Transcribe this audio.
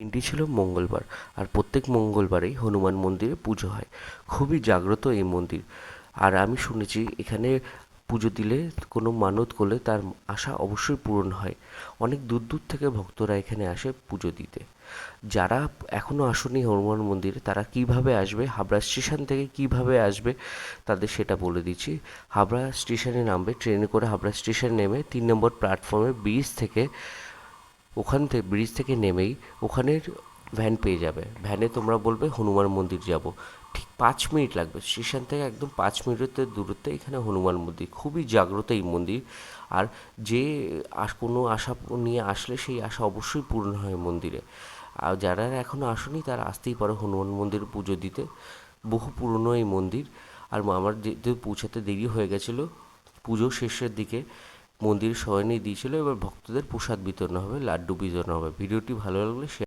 দিনটি ছিল মঙ্গলবার আর প্রত্যেক মঙ্গলবারেই হনুমান মন্দিরে পুজো হয়। খুবই জাগ্রত এই মন্দির। আর আমি শুনেছি এখানে পুজো দিলে কোনো মানত করলে তার আশা অবশ্যই পূরণ হয়। অনেক দূর দূর থেকে ভক্তরা এখানে আসে পুজো দিতে। যারা এখনও আসেনি হনুমান মন্দিরে, তারা কীভাবে আসবে, হাবড়া স্টেশন থেকে কীভাবে আসবে, তাদের সেটা বলে দিচ্ছি। হাবড়া স্টেশনে নামবে, ট্রেনে করে হাবড়া স্টেশন নেমে তিন নম্বর প্ল্যাটফর্মে ব্রিজ থেকে ওখান থেকে ব্রিজ থেকে নেমেই ওখানের ভ্যান পেয়ে যাবে। ভ্যানে তোমরা বলবে, হনুমান মন্দির যাব। ঠিক পাঁচ মিনিট লাগবে। স্টেশন থেকে একদম পাঁচ মিনিটের দূরত্বে এখানে হনুমান মন্দির। খুবই জাগ্রত এই মন্দির। আর যে কোনো আশা নিয়ে আসলে সেই আশা অবশ্যই পূরণ হয় মন্দিরে। আর যারা এখনও আসেনি, তারা আসতেই পারে হনুমান মন্দির পুজো দিতে। বহু পুরনো এই মন্দির। আর আমার যেতে পৌঁছাতে দেরি হয়ে গেছিল, পুজো শেষের দিকে মন্দির নিয়ে দিয়েছিল, এবার ভক্তদের প্রসাদ বিতরণ হবে, লাড্ডু বিতরণ হবে। ভিডিওটি ভালো লাগলে শেয়ার